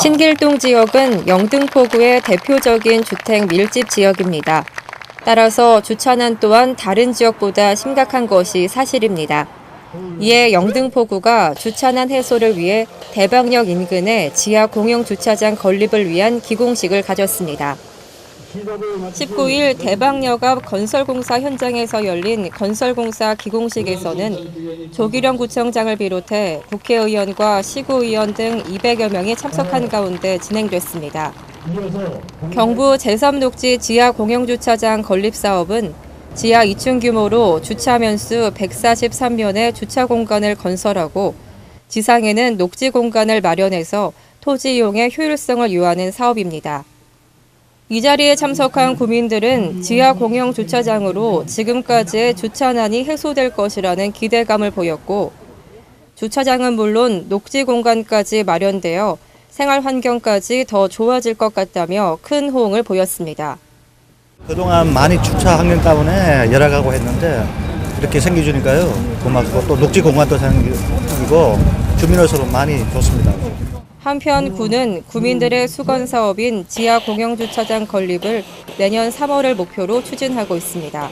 신길동 지역은 영등포구의 대표적인 주택 밀집 지역입니다. 따라서 주차난 또한 다른 지역보다 심각한 것이 사실입니다. 이에 영등포구가 주차난 해소를 위해 대방역 인근에 지하 공영 주차장 건립을 위한 기공식을 가졌습니다. 19일 대방역 앞 건설공사 현장에서 열린 건설공사 기공식에서는 조기령 구청장을 비롯해 국회의원과 시구의원 등 200여 명이 참석한 가운데 진행됐습니다. 경부 제3녹지 지하 공영주차장 건립 사업은 지하 2층 규모로 주차 면수 143면의 주차 공간을 건설하고 지상에는 녹지 공간을 마련해서 토지 이용의 효율성을 요하는 사업입니다. 이 자리에 참석한 구민들은 지하 공영 주차장으로 지금까지의 주차난이 해소될 것이라는 기대감을 보였고 주차장은 물론 녹지 공간까지 마련되어 생활 환경까지 더 좋아질 것 같다며 큰 호응을 보였습니다. 그동안 많이 주차 환경 때문에 열악하고 했는데 이렇게 생겨주니까요 고맙고 또 녹지 공간도 생기고 주민으로서 많이 좋습니다. 한편 구는 구민들의 수건 사업인 지하 공영 주차장 건립을 내년 3월을 목표로 추진하고 있습니다.